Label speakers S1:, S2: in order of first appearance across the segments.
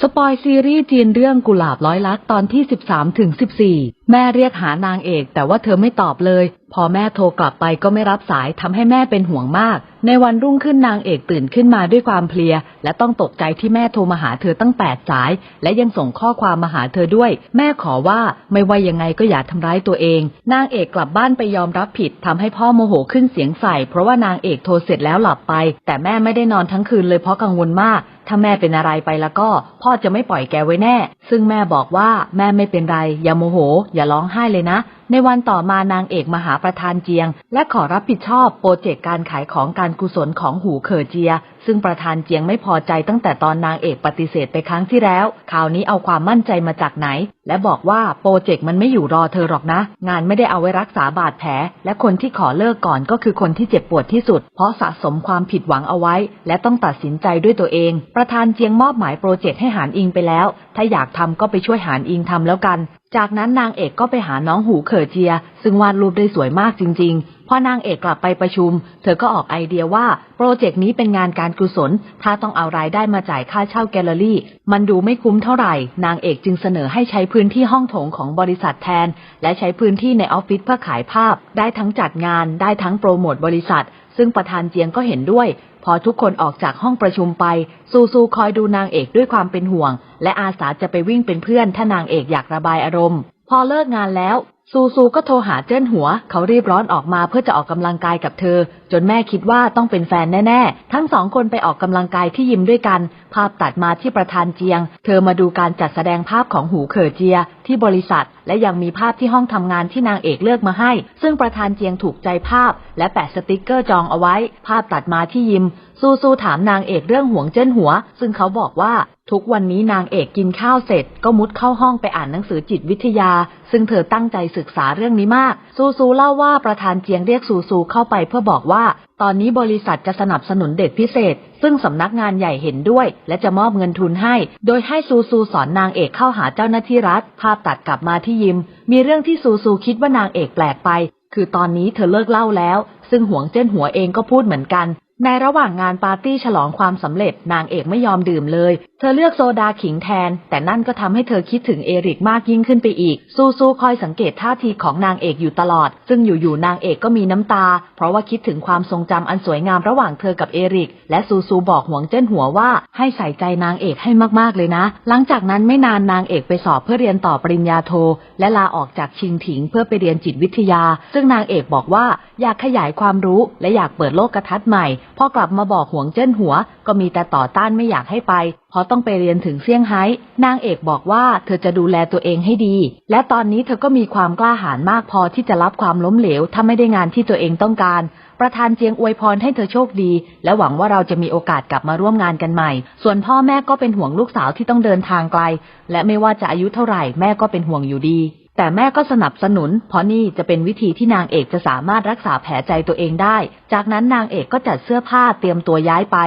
S1: สปอยซีรีส์จีนเรื่องกุหลาบร้อยลักตอนที่ 13ถึง14 แม่เรียกหานางเอก แต่ว่าเธอไม่ตอบเลย พอแม่โทรกลับไปก็ไม่รับสายทำให้แม่เป็นห่วงมากในวันรุ่งขึ้นนางเอกตื่นขึ้นมาด้วยความเพลีย และต้องตกใจที่แม่โทรมาหาเธอตั้งแปดสาย และยังส่งข้อความมาหาเธอด้วย แม่ขอว่าไม่ว่ายังไงก็อย่าทำร้ายตัวเอง นางเอกกลับบ้านไปยอมรับผิดทำให้พ่อโมโหขึ้นเสียงใส่เพราะว่านางเอกโทรเสร็จแล้วหลับไป แต่แม่ไม่ได้นอนทั้งคืนเลยเพราะกังวลมากถ้าแม่เป็นอะไรไปแล้วก็ พ่อจะไม่ปล่อยแกไว้แน่ ซึ่งแม่บอกว่าแม่ไม่เป็นไร อย่าโมโห อย่าร้องไห้เลยนะ ในวันต่อมานางเอกมหาประธานเจียง และขอรับผิดชอบโปรเจกต์การขายของการกุศลของหูเคอเจีย ซึ่งประธานเจียงไม่พอใจตั้งแต่ตอนนางเอกปฏิเสธไปครั้งที่แล้ว คราวนี้เอาความมั่นใจมาจากไหน และบอกว่าโปรเจกต์มันไม่อยู่รอเธอหรอกนะ งานไม่ได้เอาไว้รักษาบาดแผล และคนที่ขอเลิกก่อนก็คือคนที่เจ็บปวดที่สุด เพราะสะสมความผิดหวังเอาไว้ และต้องตัดสินใจด้วยตัวเอง ประธานเจียงมอบหมายโปรเจกต์ให้หานอิงไปแล้ว ถ้าอยากทำก็ไปช่วยหานอิงทำแล้วกัน จากนั้นนางเอกก็ไปหาน้องหูเขอเจีย ซึ่งวาดรูปได้สวยมากจริง ๆ พอนางเอกกลับไปประชุม เธอก็ออกไอเดียว่าโปรเจกต์นี้เป็นงานการกุศล ถ้าต้องเอารายได้มาจ่ายค่าเช่าแกลเลอรี่ มันดูไม่คุ้มเท่าไหร่ นางเอกจึงเสนอให้ใช้พื้นที่ห้องโถงของบริษัทแทน และใช้พื้นที่ในออฟฟิศเพื่อขายภาพ ได้ทั้งจัดงาน ได้ทั้งโปรโมทบริษัท ซึ่งประธานเจียงก็เห็นด้วย พอทุกคนออกจากห้องประชุมไป ซูซูคอยดูนางเอกด้วยความเป็นห่วง และอาสาจะไปวิ่งเป็นเพื่อน ถ้านางเอกอยากระบายอารมณ์ พอเลิกงานแล้ว ซูซูก็โทรหาเจิ้นหัว เขารีบร้อนออกมาเพื่อจะออกกำลังกายกับเธอ จนแม่คิดว่าต้องเป็นแฟนแน่ๆ ทั้งสองคนไปออกกำลังกายที่ยิมด้วยกัน ภาพตัดมาที่ประธานเจียง เธอมาดูการจัดแสดงภาพของหูเขอเจีย ที่บริษัท และยังมีภาพที่ห้องทำงานที่นางเอกเลือกมาให้ ซึ่งประธานเจียงถูกใจภาพ และแปะสติกเกอร์จองเอาไว้ ภาพตัดมาที่ยิม ซูซูถามนางเอกเรื่องห่วงเจิ้นหัว ซึ่งเขาบอกว่าทุกวันนี้นางเอกกินข้าวเสร็จ ก็มุดเข้าห้องไปอ่านหนังสือจิตวิทยา ซึ่งเธอตั้งใจศึกษาเรื่องนี้มาก ซูซูเล่าว่าประธานเจียงเรียกซูซูเข้าไปเพื่อบอกว่า ตอนนี้บริษัทจะสนับสนุนเด็กพิเศษ ซึ่งสำนักงานใหญ่เห็นด้วย และจะมอบเงินทุนให้ โดยให้ซูซูสอนนางเอกเข้าหาเจ้าหน้าที่รัฐ ภาพตัดกลับมาที่ยิม มีเรื่องที่ซูซูคิดว่านางเอกแปลกไป คือตอนนี้เธอเลิกเล่าแล้ว ซึ่งหวงเจ้นหัวเองก็พูดเหมือนกัน ในระหว่างงานปาร์ตี้ฉลองความสำเร็จนางเอกไม่ยอมดื่มเลย เธอเลือกโซดาขิงแทน แต่นั่นก็ทำให้เธอคิดถึงเอริกมากยิ่งขึ้นไปอีกซูซูคอยสังเกตท่าทีของนางเอกอยู่ตลอด ซึ่งอยู่ๆนางเอกก็มีน้ำตา เพราะว่าคิดถึงความทรงจำอันสวยงามระหว่างเธอกับเอริก และซูซูบอกหวงเจิ้นหัวว่าให้ใส่ใจนางเอกให้มากๆเลยนะ หลังจากนั้นไม่นานนางเอกไปสอบเพื่อเรียนต่อปริญญาโท และลาออกจากชิงถิงเพื่อไปเรียนจิตวิทยา ซึ่งนางเอกบอกว่าอยากขยายความรู้และอยากเปิดโลกทัศน์ใหม่ พอกลับมาบอกหวงเจิ้นหัว ก็มีแต่ต่อต้านไม่อยากให้ไป เพราะต้องไปเรียนถึงเซี่ยงไฮ้ นางเอกบอกว่าเธอจะดูแลตัวเองให้ดี และตอนนี้เธอก็มีความกล้าหาญมากพอที่จะรับความล้มเหลว ถ้าไม่ได้งานที่ตัวเองต้องการ ประธานเจียงอวยพรให้เธอโชคดี และหวังว่าเราจะมีโอกาสกลับมาร่วมงานกันใหม่ ส่วนพ่อแม่ก็เป็นห่วงลูกสาวที่ต้องเดินทางไกล และไม่ว่าจะอายุเท่าไหร่แม่ก็เป็นห่วงอยู่ดี แต่แม่ก็สนับสนุน เพราะนี่จะเป็นวิธีที่นางเอกจะสามารถรักษาแผลใจตัวเองได้ จากนั้นนางเอกก็จัดเสื้อผ้าเตรียมตัวย้ายไป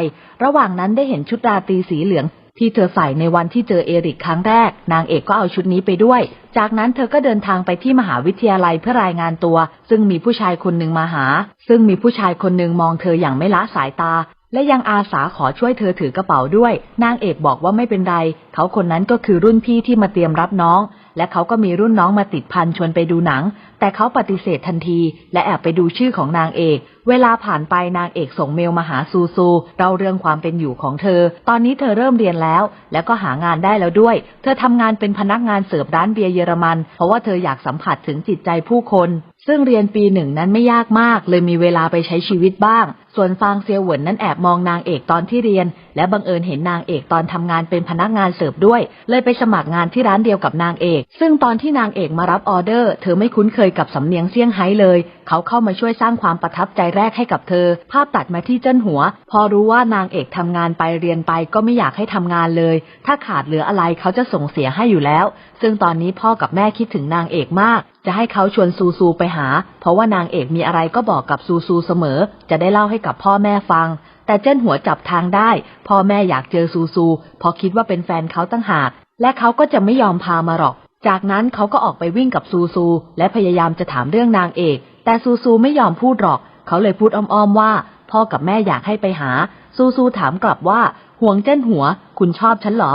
S1: ระหว่างนั้นได้เห็นชุดราตรีสีเหลือง ที่เธอใส่ในวันที่เจอเอริกครั้งแรก นางเอกก็เอาชุดนี้ไปด้วย จากนั้นเธอก็เดินทางไปที่มหาวิทยาลัยเพื่อรายงานตัว ซึ่งมีผู้ชายคนหนึ่งมาหา ซึ่งมีผู้ชายคนหนึ่งมองเธออย่างไม่ละสายตาและยังอาสาขอช่วยเธอถือกระเป๋าด้วย นางเอกบอกว่าไม่เป็นไร เขาคนนั้นก็คือรุ่นพี่ที่มาเตรียมรับน้อง และเขาก็มีรุ่นน้องมาติดพันชวนไปดูหนัง แต่เขาปฏิเสธทันที และแอบไปดูชื่อของนางเอก เวลาผ่านไปนางเอกส่งเมลมาหาซูซูเล่าเรื่องความเป็นอยู่ของเธอ ตอนนี้เธอเริ่มเรียนแล้ว แล้วก็หางานได้แล้วด้วย เธอทำงานเป็นพนักงานเสิร์ฟร้านเบียร์เยอรมัน เพราะว่าเธออยากสัมผัสถึงจิตใจผู้คน ซึ่งเรียนปีหนึ่งนั้นไม่ยากมาก เลยมีเวลาไปใช้ชีวิตบ้าง ส่วนฟางเซียวเหวินนั้นแอบมองนางเอกตอนที่เรียน และบังเอิญเห็นนางเอกตอนทำงานเป็นพนักงานเสิร์ฟด้วย เลยไปสมัครงานที่ร้านเดียวกับนางเอก ซึ่งตอนที่นางเอกมารับออเดอร์ เธอไม่คุ้นเคยกับสำเนียงเซี่ยงไฮ้เลย เขาเข้ามาช่วยสร้างความประทับใจแรกให้กับเธอ ภาพตัดมาที่เจิ้นหัว พอรู้ว่านางเอกทำงานไปเรียนไปก็ไม่อยากให้ทำงานเลย ถ้าขาดเหลืออะไรเขาจะส่งเสียให้อยู่แล้ว ซึ่งตอนนี้พ่อกับแม่คิดถึงนางเอกมาก จะให้เขาชวนซูซูไปหา เพราะว่านางเอกมีอะไรก็บอกกับซูซูเสมอ จะได้เล่าให้กับพ่อแม่ฟัง แต่เจิ้นหัวจับทางได้ พ่อแม่อยากเจอซูซูเพอคิดว่าเป็นแฟนเขาตั้งหาก และเขาก็จะไม่ยอมพามาหรอกจากนั้นเขาก็ออกไปวิ่งกับซูซู และพยายามจะถามเรื่องนางเอก แต่ซูซูไม่ยอมพูดหรอก เขาเลยพูดอ้อมๆว่า พ่อกับแม่อยากให้ไปหา ซูซูถามกลับว่าห่วงเจ้นหัว คุณชอบฉันเหรอ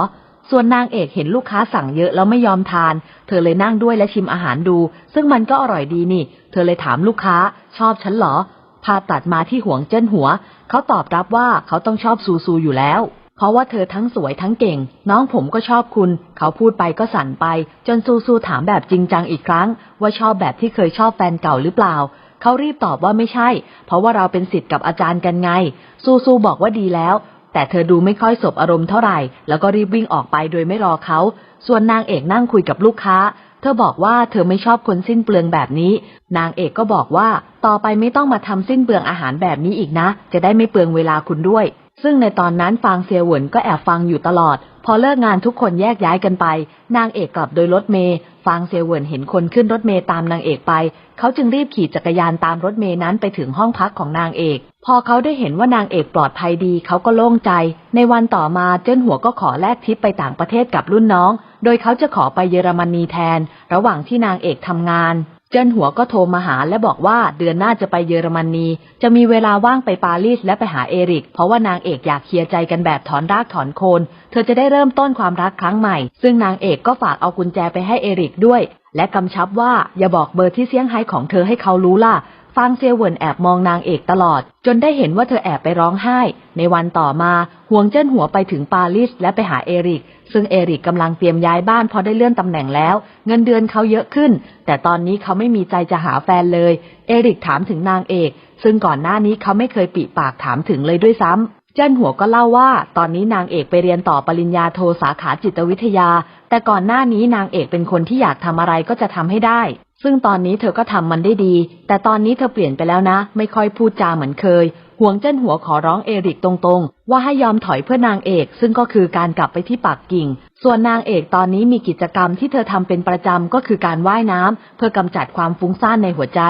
S1: ส่วนนางเอกเห็นลูกค้าสั่งเยอะแล้วไม่ยอมทาน เธอเลยนั่งด้วยและชิมอาหารดู ซึ่งมันก็อร่อยดีนี่ เธอเลยถามลูกค้า ชอบฉันเหรอพาพตัดมาที่ห่วงเจ้นหัว เขาตอบรับว่าเขาต้องชอบซูซูอยู่แล้ว เพราะว่าเธอทั้งสวยทั้งเก่ง น้องผมก็ชอบคุณ เขาพูดไปก็สั่นไป จนซูซูถามแบบจริงจังอีกครั้ง ว่าชอบแบบที่เคยชอบแฟนเก่าหรือเปล่า เขารีบตอบว่าไม่ใช่ เพราะว่าเราเป็นสิทธิ์กับอาจารย์กันไง ซูซูบอกว่าดีแล้ว แต่เธอดูไม่ค่อยสบอารมณ์เท่าไหร่ แล้วก็รีบวิ่งออกไปโดยไม่รอเขา ส่วนนางเอกนั่งคุยกับลูกค้า เธอบอกว่าเธอไม่ชอบคนสิ้นเปลืองแบบนี้ นางเอกก็บอกว่า ต่อไปไม่ต้องมาทำสิ้นเปลืองอาหารแบบนี้อีกนะ จะได้ไม่เปลืองเวลาคุณด้วย ซึ่งในตอนนั้นฟางเซียหวนก็แอบฟังอยู่ตลอด พอเลิกงานทุกคนแยกย้ายกันไป นางเอกกลับโดยรถเมย์ฟางเซียหวนเห็นคนขึ้นรถเมย์ตามนางเอกไป เขาจึงรีบขี่จักรยานตามรถเมย์นั้นไปถึงห้องพักของนางเอก พอเขาได้เห็นว่านางเอกปลอดภัยดีเขาก็โล่งใจ ในวันต่อมาเจิ้นหัวก็ขอแลกทิปไปต่างประเทศกับรุ่นน้อง โดยเขาจะขอไปเยอรมนีแทน ระหว่างที่นางเอกทำงาน เจิ้นหัวก็โทรมาหาและบอกว่าเดือนหน้าจะไปเยอรมนี จะมีเวลาว่างไปปารีสและไปหาเอริก เพราะว่านางเอกอยากเคลียร์ใจกันแบบถอนรากถอนโคน เธอจะได้เริ่มต้นความรักครั้งใหม่ ซึ่งนางเอกก็ฝากเอากุญแจไปให้เอริกด้วย และกำชับว่าอย่าบอกเบอร์ที่เซี่ยงไฮ้ของเธอให้เขารู้ล่ะ ฟางเซียเหวินแอบมองนางเอกตลอด จนได้เห็นว่าเธอแอบไปร้องไห้ ในวันต่อมาห่วงเจิ้นหัวไปถึงปารีสและไปหาเอริก ซึ่งเอริกกำลังเตรียมย้ายบ้านพราะได้เลื่อนตำแหน่งแล้ว เงินเดือนเขาเยอะขึ้น แต่ตอนนี้เขาไม่มีใจจะหาแฟนเลย เอริกถามถึงนางเอก ซึ่งก่อนหน้านี้เขาไม่เคยปิปากถามถึงเลยด้วยซ้ำเจิ้นหัวก็เล่าว่า ตอนนี้นางเอกไปเรียนต่อปริญญาโทสาขาจิตวิทยา แต่ก่อนหน้านี้นางเอกเป็นคนที่อยากทำอะไรก็จะทำให้ได้ ซึ่งตอนนี้เธอก็ทำมันได้ดี แต่ตอนนี้เธอเปลี่ยนไปแล้วนะ ไม่ค่อยพูดจาเหมือนเคย ห่วงเจิ้นหัวขอร้องเอริกตรงๆ ว่าให้ยอมถอยเพื่อนางเอก ซึ่งก็คือการกลับไปที่ปักกิ่ง ส่วนนางเอกตอนนี้มีกิจกรรมที่เธอทำเป็นประจำก็คือการว่ายน้ำเพื่อกำจัดความฟุ้งซ่านในหัวใจ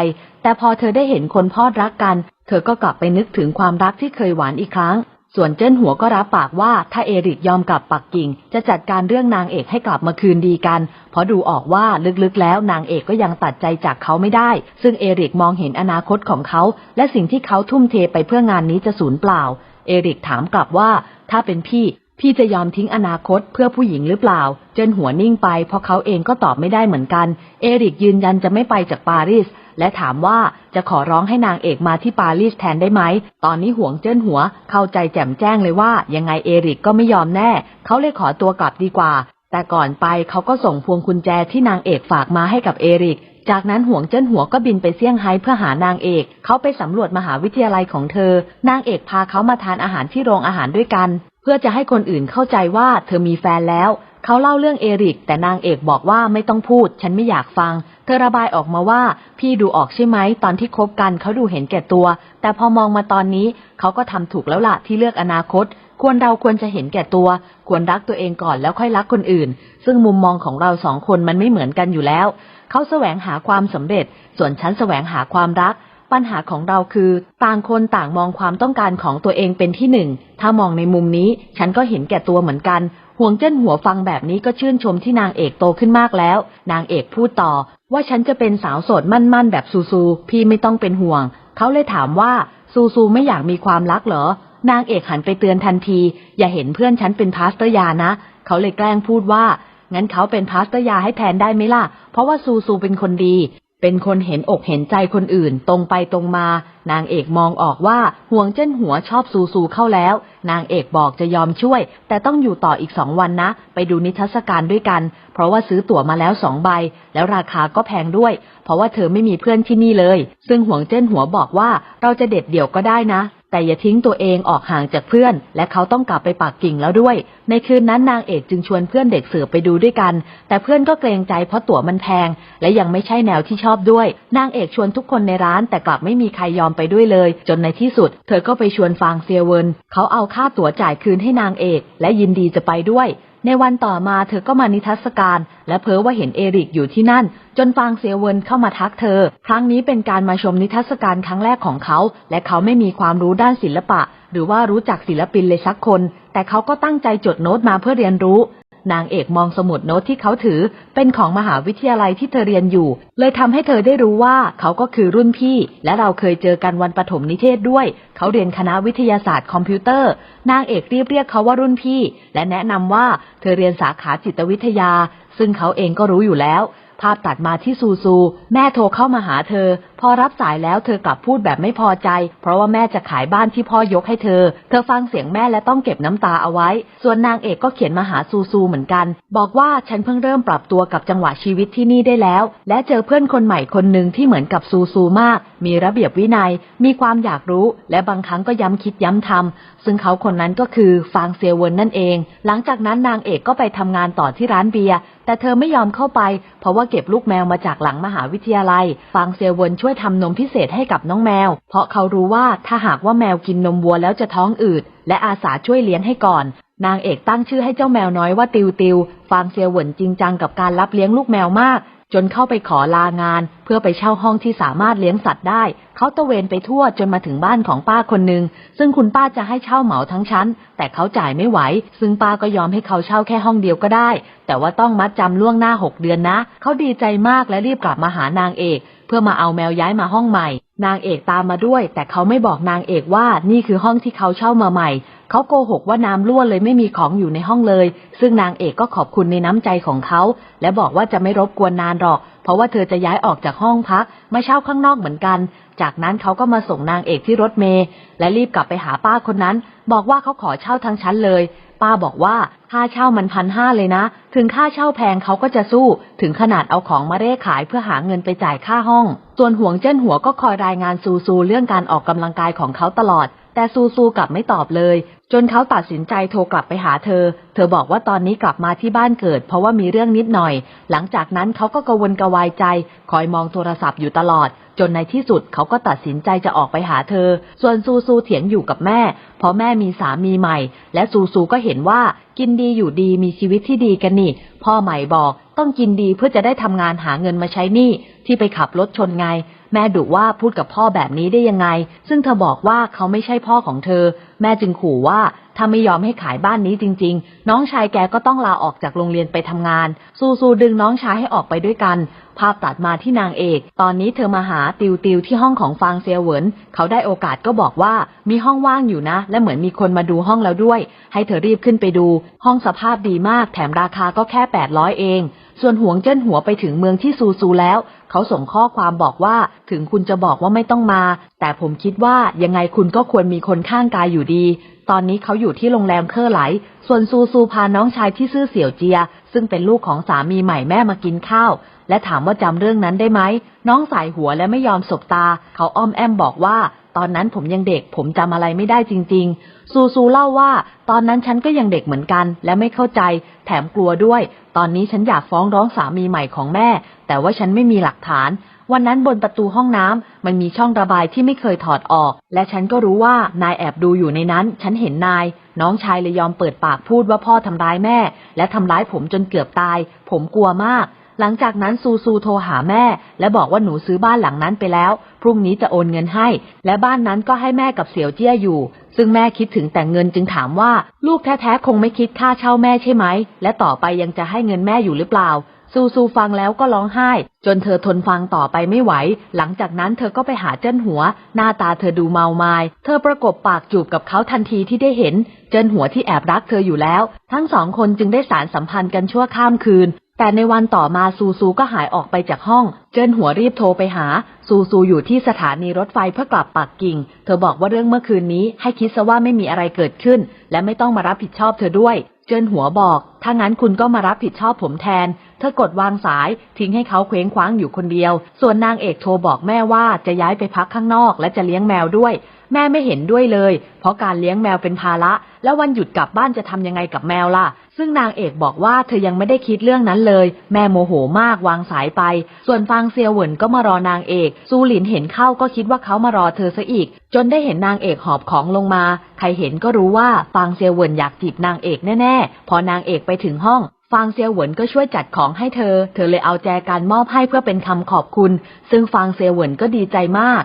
S1: แต่พอเธอได้เห็นคนพอดรักกัน เธอก็กลับไปนึกถึงความรักที่เคยหวานอีกครั้ง ส่วนเจิ้นหัวก็รับปากว่าถ้าเอริกยอมกลับปักกิ่ง จะจัดการเรื่องนางเอกให้กลับมาคืนดีกัน เพราะดูออกว่าลึกๆแล้วนางเอกก็ยังตัดใจจากเขาไม่ได้ ซึ่งเอริกมองเห็นอนาคตของเขา และสิ่งที่เขาทุ่มเทไปเพื่องานนี้จะสูญเปล่า เอริกถามกลับว่า ถ้าเป็นพี่พี่จะยอมทิ้งอนาคตเพื่อผู้หญิงหรือเปล่า เจิ้นหัวนิ่งไปเพราะเขาเองก็ตอบไม่ได้เหมือนกัน เอริกยืนยันจะไม่ไปจากปารีส และถามว่าจะขอร้องให้นางเอกมาที่ปารีสแทนได้ไหม ตอนนี้ห่วงเจิ้นหัว เข้าใจแจ่มแจ้งเลยว่ายังไงเอริกก็ไม่ยอมแน่ เขาเลยขอตัวกลับดีกว่า แต่ก่อนไปเขาก็ส่งพวงกุญแจที่นางเอกฝากมาให้กับเอริก จากนั้นห่วงเจิ้นหัวก็บินไปเซี่ยงไฮ้เพื่อหานางเอก เขาไปสำรวจมหาวิทยาลัยของเธอ นางเอกพาเขามาทานอาหารที่โรงอาหารด้วยกัน เพื่อจะให้คนอื่นเข้าใจว่าเธอมีแฟนแล้ว เขาเล่าเรื่องเอริก แต่นางเอกบอกว่าไม่ต้องพูด ฉันไม่อยากฟัง เธอระบายออกมาว่า พี่ดูออกใช่ไหม ตอนที่คบกันเขาดูเห็นแก่ตัว แต่พอมองมาตอนนี้ เขาก็ทำถูกแล้วล่ะที่เลือกอนาคต ควรเราควรจะเห็นแก่ตัว ควรรักตัวเองก่อนแล้วค่อยรักคนอื่น ซึ่งมุมมองของเราสองคนมันไม่เหมือนกันอยู่แล้ว เขาแสวงหาความสำเร็จ ส่วนฉันแสวงหาความรัก ปัญหาของเราคือ ต่างคนต่างมองความต้องการของตัวเองเป็นที่หนึ่งถ้ามองในมุมนี้ ฉันก็เห็นแก่ตัวเหมือนกัน ห่วงเจิ้นหัวฟังแบบนี้ก็ชื่นชมที่นางเอกโตขึ้นมากแล้ว นางเอกพูดต่อ ว่าฉันจะเป็นสาวโสดมั่นๆแบบซูซูพี่ไม่ต้องเป็นห่วง เขาเลยถามว่าซูซูไม่อยากมีความรักเหรอ นางเอกหันไปเตือนทันที อย่าเห็นเพื่อนฉันเป็นพาสเตอร์ยานะ เขาเลยแกล้งพูดว่า งั้นเขาเป็นพาสเตอร์ยาให้แทนได้ไหมล่ะ เพราะว่าซูซูเป็นคนดี เป็นคนเห็นอกเห็นใจคนอื่น ตรงไปตรงมา นางเอกมองออกว่าห่วงเจ้นหัวชอบซูซูเข้าแล้ว นางเอกบอกจะยอมช่วย แต่ต้องอยู่ต่ออีกสองวันนะ ไปดูนิทรรศการด้วยกัน เพราะว่าซื้อตั๋วมาแล้วสองใบ แล้วราคาก็แพงด้วย เพราะว่าเธอไม่มีเพื่อนที่นี่เลย ซึ่งห่วงเจ้นหัวบอกว่าเราจะเด็ดเดี่ยวก็ได้นะ แต่อย่าทิ้งตัวเองออกห่างจากเพื่อน และเขาต้องกลับไปปากกิ่งแล้วด้วย ในคืนนั้นนางเอกจึงชวนเพื่อนเด็กเสือไปดูด้วยกัน แต่เพื่อนก็เกรงใจเพราะตั๋วมันแพง และยังไม่ใช่แนวที่ชอบด้วย นางเอกชวนทุกคนในร้าน แต่กลับไม่มีใครยอมไปด้วยเลย จนในที่สุด เธอก็ไปชวนฟางเซียเวินเขาเอาค่าตั๋วจ่ายคืนให้นางเอก และยินดีจะไปด้วย ในวันต่อมาเธอก็มานิทรรศการ และเพ้อว่าเห็นเอริกอยู่ที่นั่น จนฟางเซียเวินเข้ามาทักเธอ ครั้งนี้เป็นการมาชมนิทรรศการครั้งแรกของเขา และเขาไม่มีความรู้ด้านศิลปะ หรือว่ารู้จักศิลปินเลยสักคน แต่เขาก็ตั้งใจจดโน้ตมาเพื่อเรียนรู้ นางเอกมองสมุดโน้ตที่เขาถือ เป็นของมหาวิทยาลัยที่เธอเรียนอยู่ เลยทำให้เธอได้รู้ว่าเขาก็คือรุ่นพี่ และเราเคยเจอกันวันปฐมนิเทศด้วย เขาเรียนคณะวิทยาศาสตร์คอมพิวเตอร์ นางเอกรีบเรียกเขาว่ารุ่นพี่ และแนะนำว่าเธอเรียนสาขาจิตวิทยา ซึ่งเขาเองก็รู้อยู่แล้ว ภาพตัดมาที่ซูซู แม่โทรเข้ามาหาเธอ พอรับสายแล้วเธอกลับพูดแบบไม่พอใจ เพราะว่าแม่จะขายบ้านที่พ่อยกให้เธอ เธอฟังเสียงแม่และต้องเก็บน้ำตาเอาไว้ ส่วนนางเอกก็เขียนมาหาซูซูเหมือนกัน บอกว่าฉันเพิ่งเริ่มปรับตัวกับจังหวะชีวิตที่นี่ได้แล้ว และเจอเพื่อนคนใหม่คนหนึ่งที่เหมือนกับซูซูมาก มีระเบียบวินัย มีความอยากรู้ และบางครั้งก็ย้ำคิดย้ำทำซึ่งเขาคนนั้นก็คือฟางเซียเวินนั่นเอง หลังจากนั้นนางเอกก็ไปทำงานต่อที่ร้านเบียร์ แต่เธอไม่ยอมเข้าไป เพราะว่าเก็บลูกแมวมาจากหลังมหาวิทยาลัย ฟางเซียวนช่วยทำนมพิเศษให้กับน้องแมว เพราะเขารู้ว่าถ้าหากว่าแมวกินนมวัวแล้วจะท้องอืด และอาสาช่วยเลี้ยงให้ก่อน นางเอกตั้งชื่อให้เจ้าแมวน้อยว่าติวติว ฟางเซียวนจริงจังกับการรับเลี้ยงลูกแมวมาก จนเข้าไปขอลางาน เพื่อไปเช่าห้องที่สามารถเลี้ยงสัตว์ได้ เขาตะเวนไปทั่วจนมาถึงบ้านของป้าคนหนึ่งซึ่งคุณป้าจะให้เช่าเหมาทั้งชั้น แต่เขาจ่ายไม่ไหว ซึ่งป้าก็ยอมให้เขาเช่าแค่ห้องเดียวก็ได้ แต่ว่าต้องมัดจำล่วงหน้าหกเดือนนะ เขาดีใจมากและรีบกลับมาหานางเอกเพื่อมาเอาแมวย้ายมาห้องใหม่ นางเอกตามมาด้วย แต่เขาไม่บอกนางเอกว่านี่คือห้องที่เขาเช่ามาใหม่ เขาโกหกว่าน้ำรั่วเลยไม่มีของอยู่ในห้องเลย ซึ่งนางเอกก็ขอบคุณในน้ำใจของเขา และบอกว่าจะไม่รบกวนนานหรอก เพราะว่าเธอจะย้ายออกจากห้องพักมาเช่าข้างนอกเหมือนกัน จากนั้นเขาก็มาส่งนางเอกที่รถเมล์และรีบกลับไปหาป้าคนนั้น บอกว่าเขาขอเช่าทั้งชั้นเลย ป้าบอกว่าค่าเช่ามันพันห้าเลยนะ ถึงค่าเช่าแพงเขาก็จะสู้ ถึงขนาดเอาของมาเร่ขายเพื่อหาเงินไปจ่ายค่าห้อง ส่วนห่วงเจิ้นหัวก็คอยรายงานซูซูเรื่องการออกกำลังกายของเขาตลอด แต่ซูซูกลับไม่ตอบเลย จนเขาตัดสินใจโทรกลับไปหาเธอ เธอบอกว่าตอนนี้กลับมาที่บ้านเกิด เพราะว่ามีเรื่องนิดหน่อย หลังจากนั้นเขาก็กวนกระวายใจ คอยมองโทรศัพท์อยู่ตลอด จนในที่สุดเขาก็ตัดสินใจจะออกไปหาเธอ ส่วนซูซูเถียงอยู่กับแม่ เพราะแม่มีสามีใหม่ และซูซูก็เห็นว่ากินดีอยู่ดีมีชีวิตที่ดีกันนี่ พ่อใหม่บอกต้องกินดีเพื่อจะได้ทำงานหาเงินมาใช้หนี้ที่ไปขับรถชนไง แม่ดุว่าพูดกับพ่อแบบนี้ได้ยังไง ซึ่งเธอบอกว่าเขาไม่ใช่พ่อของเธอ แม่จึงขู่ว่าถ้าไม่ยอมให้ขายบ้านนี้จริง ๆ น้องชายแกก็ต้องลาออกจากโรงเรียนไปทำงานซูซูดึงน้องชายให้ออกไปด้วยกัน ภาพตัดมาที่นางเอก ตอนนี้เธอมาหาติวติวที่ห้องของฟางเซียเหวิน เขาได้โอกาสก็บอกว่ามีห้องว่างอยู่นะ และเหมือนมีคนมาดูห้องแล้วด้วย ให้เธอรีบขึ้นไปดู ห้องสภาพดีมาก แถมราคาก็แค่ 800 เอง ส่วนหวงเจิ้นหัวไปถึงเมืองที่ซูซูแล้ว เขาส่งข้อความบอกว่าถึงคุณจะบอกว่าไม่ต้องมา แต่ผมคิดว่ายังไงคุณก็ควรมีคนข้างกายอยู่ดี ตอนนี้เขาอยู่ที่โรงแรมเคอร์ไหล ส่วนซูซูพาน้องชายที่ซื่อเสี่ยวเจีย ซึ่งเป็นลูกของสามีใหม่แม่มากินข้าว และถามว่าจำเรื่องนั้นได้ไหม น้องสายหัวและไม่ยอมสบตา เขาอ้อมแอมบอกว่า ตอนนั้นผมยังเด็ก ผมจำอะไรไม่ได้จริง ๆ ซูซูเล่าว่า ตอนนั้นฉันก็ยังเด็กเหมือนกัน และไม่เข้าใจ แถมกลัวด้วย ตอนนี้ฉันอยากฟ้องร้องสามีใหม่ของแม่ แต่ว่าฉันไม่มีหลักฐาน วันนั้นบนประตูห้องน้ำมันมีช่องระบายที่ไม่เคยถอดออก และฉันก็รู้ว่านายแอบดูอยู่ในนั้น ฉันเห็นนาย น้องชายเลยยอมเปิดปากพูดว่าพ่อทำร้ายแม่ และทำร้ายผมจนเกือบตาย ผมกลัวมาก หลังจากนั้นซูซูโทรหาแม่ และบอกว่าหนูซื้อบ้านหลังนั้นไปแล้ว พรุ่งนี้จะโอนเงินให้ และบ้านนั้นก็ให้แม่กับเสี่ยวเจี้ยอยู่ ซึ่งแม่คิดถึงแต่เงินจึงถามว่า ลูกแท้ๆคงไม่คิดค่าเช่าแม่ใช่ไหม และต่อไปยังจะให้เงินแม่อยู่หรือเปล่า ซูซูฟังแล้วก็ร้องไห้ จนเธอทนฟังต่อไปไม่ไหว หลังจากนั้นเธอก็ไปหาเจิ้นหัว หน้าตาเธอดูเมามายเธอประกบปากจูบกับเขาทันทีที่ได้เห็น เจิ้นหัวที่แอบรักเธออยู่แล้ว ทั้งสองคนจึงได้สารสัมพันธ์กันชั่วข้ามคืน แต่ในวันต่อมาซูซูก็หายออกไปจากห้อง เจิ้นหัวรีบโทรไปหา ซูซูอยู่ที่สถานีรถไฟเพื่อกลับปักกิ่ง เธอบอกว่าเรื่องเมื่อคืนนี้ ให้คิดซะว่าไม่มีอะไรเกิดขึ้น และไม่ต้องมารับผิดชอบเธอด้วย เจิ้นหัวบอก ถ้างั้นคุณก็มารับผิดชอบผมแทน เธอกดวางสายทิ้งให้เขาเคว้งคว้างอยู่คนเดียว ส่วนนางเอกโทรบอกแม่ว่าจะย้ายไปพักข้างนอก และจะเลี้ยงแมวด้วย แม่ไม่เห็นด้วยเลย เพราะการเลี้ยงแมวเป็นภาระ แล้ววันหยุดกลับบ้านจะทำยังไงกับแมวล่ะ ซึ่งนางเอกบอกว่าเธอยังไม่ได้คิดเรื่องนั้นเลย แม่โมโหมากวางสายไป ส่วนฟางเซียวเหวินก็มารอนางเอก ซูหลินเห็นเข้าก็คิดว่าเขามารอเธอซะอีก จนได้เห็นนางเอกหอบของลงมา ใครเห็นก็รู้ว่าฟางเซียวเหวินอยากจีบนางเอกแน่ๆ พอนางเอกไปถึงห้องฟางเซียวเหวินก็ช่วยจัดของให้เธอ เธอเลยเอาแจกันมอบให้เพื่อเป็นคำขอบคุณ ซึ่งฟางเซียวเหวินก็ดีใจมาก